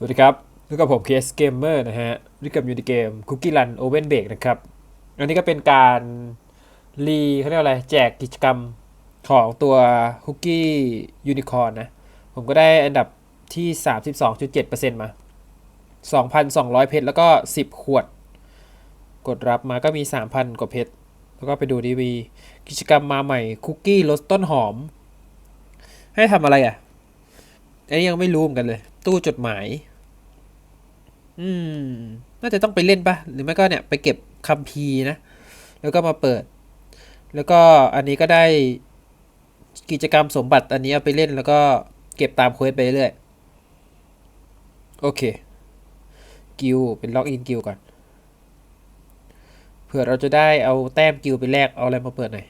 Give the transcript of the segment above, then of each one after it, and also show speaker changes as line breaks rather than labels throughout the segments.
สวัสดีครับอยู่กับผมเคสเกมเมอร์นะฮะอยู่กับยู่ในเกม Cookie Run Oven Bake นะครับ อันนี้ก็เป็นการรีเขาเรียกว่าอะไร แจกกิจกรรมของตัว Cookie Unicorn นะ ผมก็ได้อันดับที่ 32.7%มา 2,200 เพชร แล้วก็ 10 ขวด กดรับมาก็มี 3,000 กว่าเพชร แล้วก็ไปดูดีวีกิจกรรมมาใหม่คุกกี้รสต้นหอม ให้ทำอะไรอะอันนี้ยังไม่รู้เหมือนกันเลย ตู้จดหมาย อืม น่าจะต้องไปเล่นปะหรือไม่ก็เนี่ยไปเก็บคัมภีร์นะ แล้วก็มาเปิด แล้วก็อันนี้ก็ได้กิจกรรมสมบัติอันนี้เอาไปเล่นแล้วก็เก็บตามเควสไปเรื่อย โอเค กิลเป็นล็อกอินกิลก่อน เผื่อเราจะได้เอาแต้มกิลไปแลกเอาอะไรมาเปิดหน่อย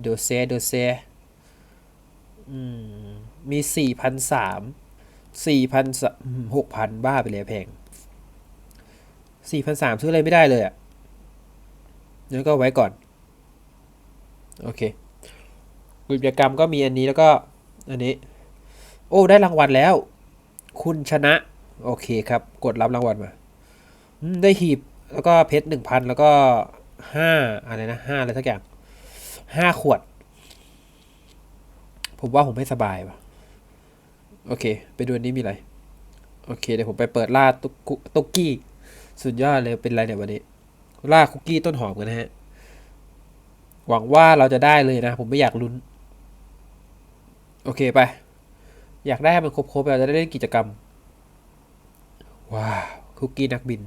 โดเซโดเซอืม มีสี่พันสาม สี่พันหกพันบ้าไปเลยแพงสี่พันสามซื้ออะไรไม่ได้เลยอะ่ะงั้นก็ไว้ก่อน โอเคกิจกรรมก็มีอันนี้แล้วก็ อันนี้ โอ้ ได้รางวัลแล้ว คุณชนะ โอเคครับ กดรับรางวัลมาได้หีบแล้วก็เพชรหนึ่งพันแล้วก็ห้าอะไรนะห้าอะไรสักอย่างห้าขวด ผมว่าผมไม่สบายว่ะ โอเค ไปดูอันนี้มีอะไร โอเค เดี๋ยวผมไปเปิดล่าตุกกุตุกกี้ สุดยอดเลยเป็นไรเนี่ยวันนี้ ล่าคุกกี้ต้นหอมกันนะฮะ หวังว่าเราจะได้เลยนะ ผมไม่อยากลุ้น โอเคไป อยากได้มันครบๆเราจะได้เล่นกิจกรรม ว้าวคุกกี้นักบิน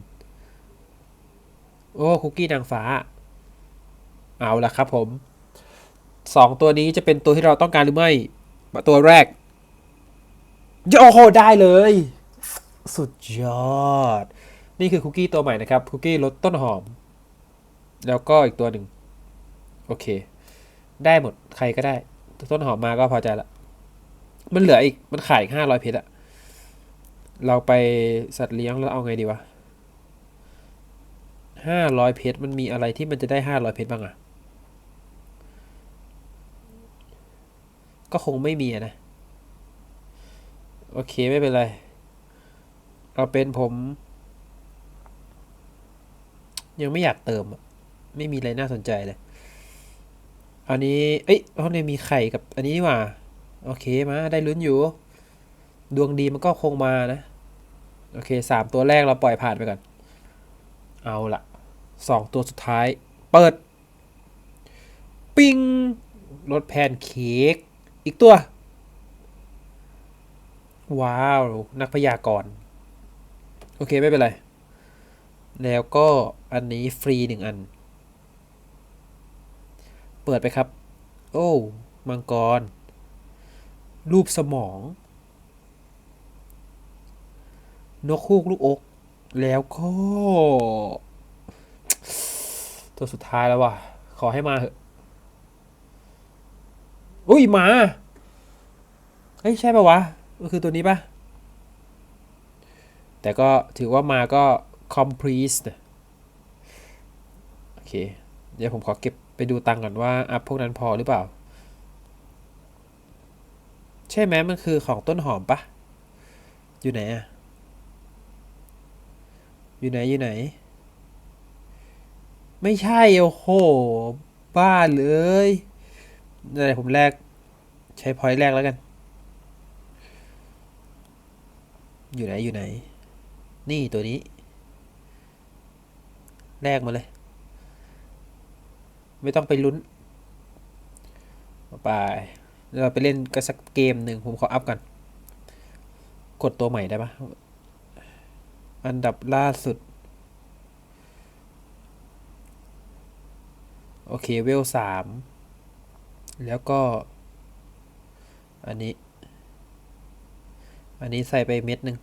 โอ้คุกกี้นางฟ้า เอาละครับผมสองตัวนี้จะเป็นตัวที่เราต้องการหรือไม่ ตัวแรก โอ้โหได้เลย สุดยอด นี่คือคุกกี้ตัวใหม่นะครับ คุกกี้รสต้นหอม แล้วก็อีกตัวหนึ่ง โอเค ได้หมดใครก็ได้ ต้นหอมมาก็พอใจละ มันเหลืออีก มันขายห้าร้อยเพชรอะเราไปสัตว์เลี้ยงแล้วเอาไงดีวะห้าร้อยเพชรมันมีอะไรที่มันจะได้ห้าร้อยเพชรบ้างอะก็คงไม่มีนะ โอเคไม่เป็นไร เอาเป็นผม ยังไม่อยากเติมอะไม่มีอะไรน่าสนใจเลย อันนี้ เอ้ยเพราะในมีไข่กับอันนี้นี่หว่า โอเคมาได้ลุ้นอยู่ ดวงดีมันก็คงมานะ โอเคสามตัวแรกเราปล่อยผ่านไปก่อน เอาละสองตัวสุดท้าย เปิด ปิ้งรถแพนเค้กอีกตัว ว้าว นักพยากรณ์โอเค ไม่เป็นไร แล้วก็อันนี้ฟรีหนึ่งอัน เปิดไปครับ โอ้มังกร รูปสมอง นกคูกลูกอก แล้วก็ ตัวสุดท้ายแล้วว่ะ ขอให้มาเถอะอุ้ยหมา เฮ้ย ใช่ปะวะ ก็คือตัวนี้ปะแต่ก็ถือว่ามาก็ complete นะโอเค เดี๋ยวผมขอเก็บไปดูตังก่อนว่า อัพพวกนั้นพอหรือเปล่า ใช่ไหมมันคือของต้นหอมปะอยู่ไหนอะอยู่ไหน อยู่ไหน ไม่ใช่ โอ้โห บ้าเลยอะไรผมแลกใช้พอยต์แรกแล้วกัน อยู่ไหนอยู่ไหน นี่ตัวนี้ แลกมาเลย ไม่ต้องไปลุ้นไปเราไปเล่นกันสักเกมหนึ่งผมขออัพกัน กดตัวใหม่ได้ปะอันดับล่าสุด โอเคเวลสามแล้วก็ อันนี้ อันนี้ใส่ไปเม็ดหนึ่ง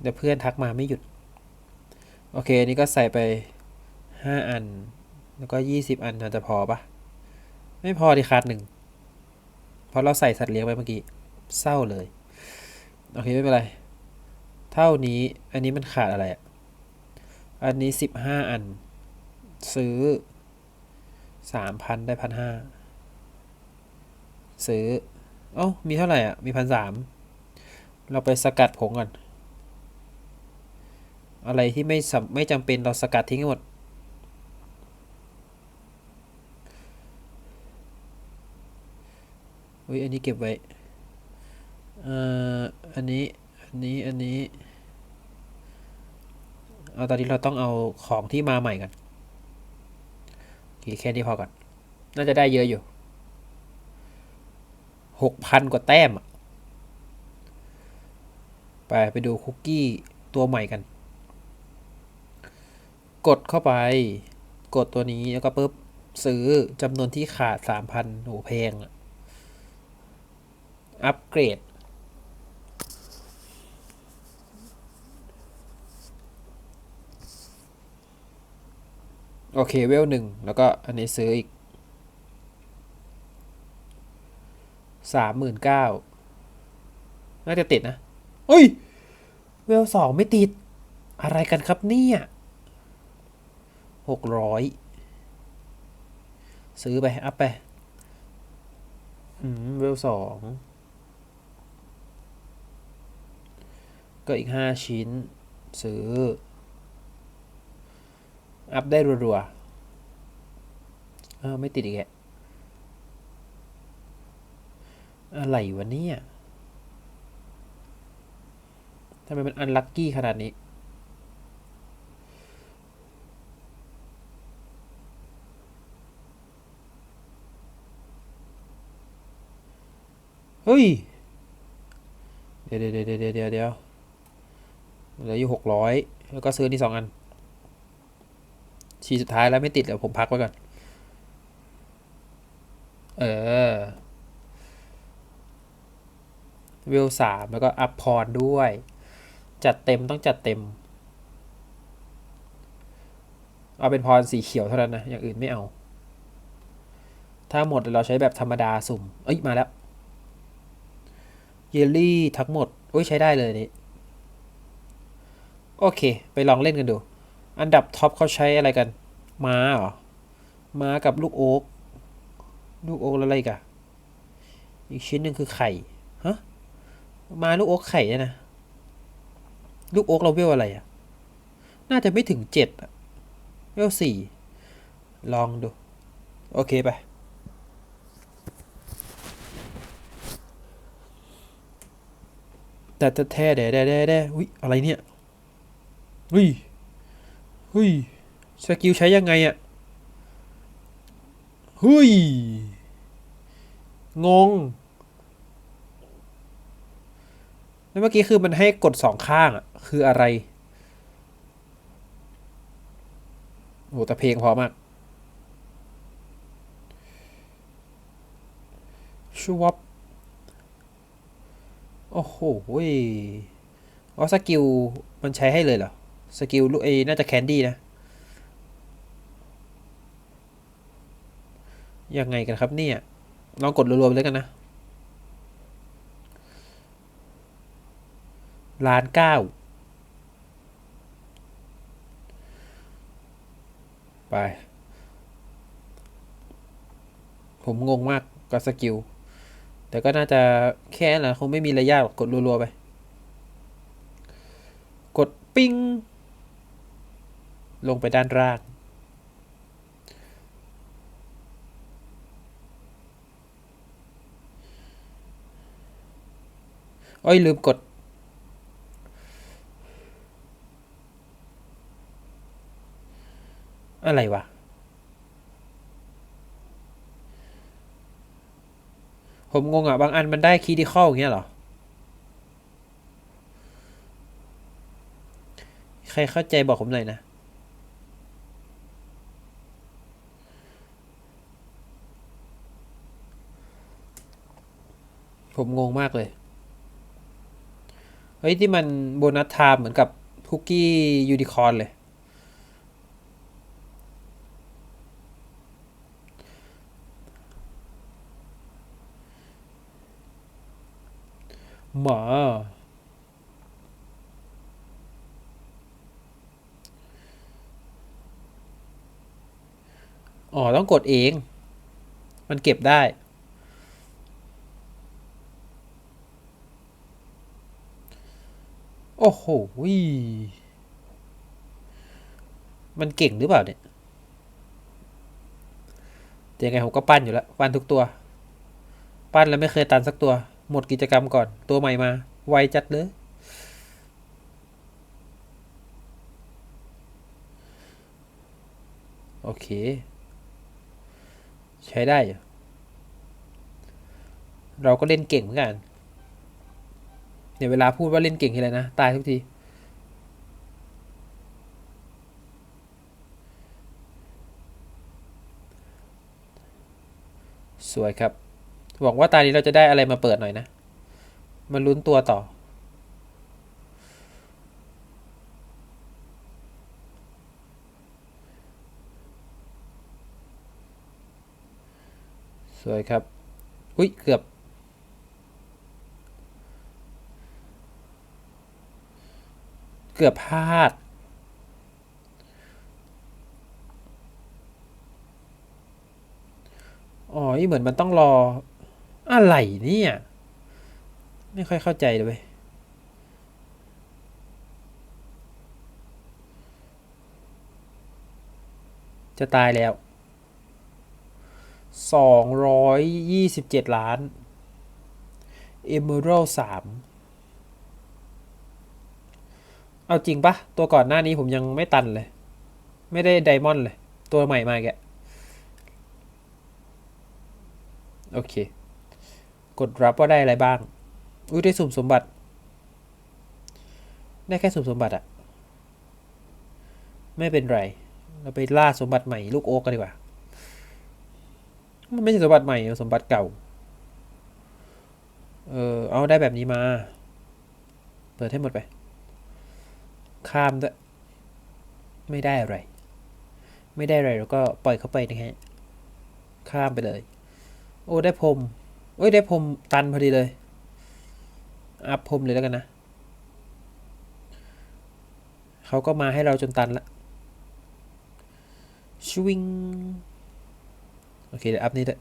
เดี๋ยวเพื่อนทักมาไม่หยุด โอเคอันนี้ก็ใส่ไปห้าอัน แล้วก็ยี่สิบอันน่าจะพอปะไม่พอดีขาดหนึ่งเพราะเราใส่สัตว์เลี้ยงไปเมื่อกี้เศร้าเลย โอเค ไม่เป็นไร เท่านี้อันนี้มันขาดอะไรอะ อันนี้สิบห้าอัน ซื้อสามพันได้พันห้า ซื้อ เอ้า มีเท่าไหร่อะ มีพันสามเราไปสกัดผงก่อน อะไรที่ไม่ไม่จำเป็นเราสกัดทิ้งให้หมด อุ้ยอันนี้เก็บไว้ เอ่อ อันนี้ อันนี้ อันนี้ เอาตอนนี้เราต้องเอาของที่มาใหม่กันโอเคแค่นี้พอก่อน น่าจะได้เยอะอยู่ หกพันกว่าแต้มไปไปดูคุกกี้ตัวใหม่กัน กดเข้าไป กดตัวนี้แล้วก็ปุ๊บซื้อจำนวนที่ขาดสามพันโหแพงอะอัปเกรด โอเคเวลหนึ่งแล้วก็อันนี้ซื้ออีก สามหมื่นเก้าน่าจะติดนะเฮ้ย เวลสองไม่ติด อะไรกันครับเนี่ยหกร้อยซื้อไป อัพไป อืม เวลสองก็อีกห้าชิ้น ซื้อ อัพได้รัวๆเออไม่ติดอีกแก อะไรวะเนี่ยทำไมมันอันลัคกี้ขนาดนี้ เฮ้ยเดี๋ยวเดี๋ยวเดี๋ยวเดี๋ยวเดี๋ยวเดี๋ยวเหลืออยู่หกร้อยแล้วก็ซื้อนี่สองอัน ชีสุดท้ายแล้วไม่ติดเดี๋ยวผมพักไว้ก่อน เออ เวลสามแล้วก็อัพพรด้วย จัดเต็มต้องจัดเต็ม เอาเป็นพรสีเขียวเท่านั้นนะ อย่างอื่นไม่เอา ถ้าหมดเราใช้แบบธรรมดาสุ่ม เอ้ย มาแล้ว เยลลี่ทั้งหมดโอ้ยใช้ได้เลยนี่โอเค ไปลองเล่นกันดู อันดับท็อปเขาใช้อะไรกัน ม้าเหรอ ม้ากับลูกโอ๊กลูกโอ๊กอะไรกอะอีกชิ้นหนึ่งคือไข่ ฮะ มาลูกโอ๊กไข่เนี่ยนะ ลูกโอ๊กเราเวลอะไรอะน่าจะไม่ถึงเจ็ดอะเวลสี่ ลองดู โอเคไป แต่แต่แท้แด่แด่แด่แด่อุ้ยอะไรเนี่ยเฮ้ยเฮ้ยสกิลใช้ยังไงอะเฮ้ย งง แล้วเมื่อกี้คือมันให้กดสองข้างอะคืออะไรโหแต่เพลงพอมากชูวับโอ้โหเว้อ๋อสกิล มันใช้ให้เลยเหรอ สกิลลูกเอน่าจะแคนดี้นะ ยังไงกันครับเนี่ย ลองกดรวมๆเลยกันนะ ล้านเก้าไป ผมงงมากกับสกิล แต่ก็น่าจะแค่นั้นแหละคงไม่มีระยะหรอกกดรัวๆไป กดปิ้ง ลงไปด้านล่างโอ้ยลืมกด อะไรวะ ผมงงอะ บางอันมันได้คีดิคอลอย่างเงี้ยเหรอ ใครเข้าใจบอกผมหน่อยนะผมงงมากเลย เฮ้ย ที่มันโบนัสไทม์เหมือนกับคุกกี้ยูนิคอร์นเลย หมาออ๋อ ต้องกดเอง มันเก็บได้ โอ้โหวิมันเก่งหรือเปล่าเนี่ยแต่ยังไงผมก็ปั้นอยู่แล้ว ปั้นทุกตัว ปั้นแล้วไม่เคยตันสักตัว หมดกิจกรรมก่อนตัวใหม่มา ไวจัดเลยโอเค ใช้ได้ เราก็เล่นเก่งเหมือนกันเนี่ยเวลาพูดว่าเล่นเก่งทีไรนะ ตายทุกทีสวยครับ หวังว่าตานี้เราจะได้อะไรมาเปิดหน่อยนะ มาลุ้นตัวต่อ สวยครับ อุ้ยเกือบ เกือบพลาดอ๋อนี่เหมือนมันต้องรอ อะไรเนี่ย ไม่ค่อยเข้าใจเลยจะตายแล้วสองร้อยยี่สิบเจ็ดล้าน Emerald สามเอาจริงปะตัวก่อนหน้านี้ผมยังไม่ตันเลย ไม่ได้ไดมอนด์เลย ตัวใหม่มาแก โอเค กดรับว่าได้อะไรบ้าง อุ้ยได้สุ่มสมบัติ ได้แค่สุ่มสมบัติอะไม่เป็นไร เราไปล่าสมบัติใหม่ลูกโอ๊กกันดีกว่า มันไม่ใช่สมบัติใหม่สมบัติเก่า เออเอาได้แบบนี้มา เปิดให้หมดไป ข้ามด้วย ไม่ได้อะไร ไม่ได้อะไรเราก็ปล่อยเข้าไปนะฮะ ข้ามไปเลย โอ้ได้พรม เอ้ยได้พรมตันพอดีเลย อัพพรมเลยแล้วกันนะ เขาก็มาให้เราจนตันละชวิง โอเคเดี๋ยวอัพนี้ด้วย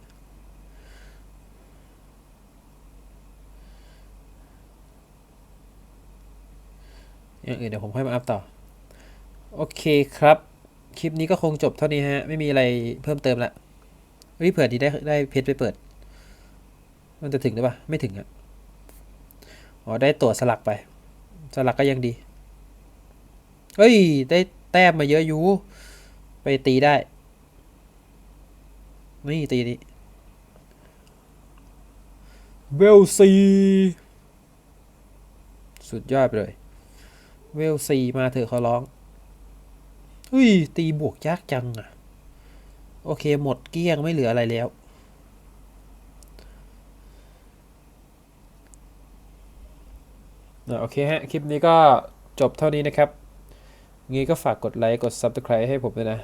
อย่างอื่นเดี๋ยวผมค่อยมาอัพต่อ โอเคครับ คลิปนี้ก็คงจบเท่านี้ฮะ ไม่มีอะไรเพิ่มเติมละเฮ้ยเผื่อดีได้ได้เพจไปเปิด มันจะถึงหรือเปล่าไม่ถึงอะอ๋อได้ตั๋วสลักไป สลักก็ยังดี เฮ้ย ได้แต้มมาเยอะอยู่ ไปตีได้ นี่ตีนี้เวลซี สุดยอดไปเลย เวลซีมาเถอะขอร้องเฮ้ย ตีบวกยากจังอะโอเคหมดเกลี้ยงไม่เหลืออะไรแล้ว อะ โอเคฮะ คลิปนี้ก็จบเท่านี้นะครับ งี้ก็ฝากกดไลค์ กด Subscribe ให้ผมด้วยนะ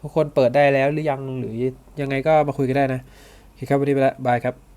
ทุกคนเปิดได้แล้วหรือยังหรือยังไงก็มาคุยกันได้นะโอเคครับวันนี้ไปแล้วบายครับ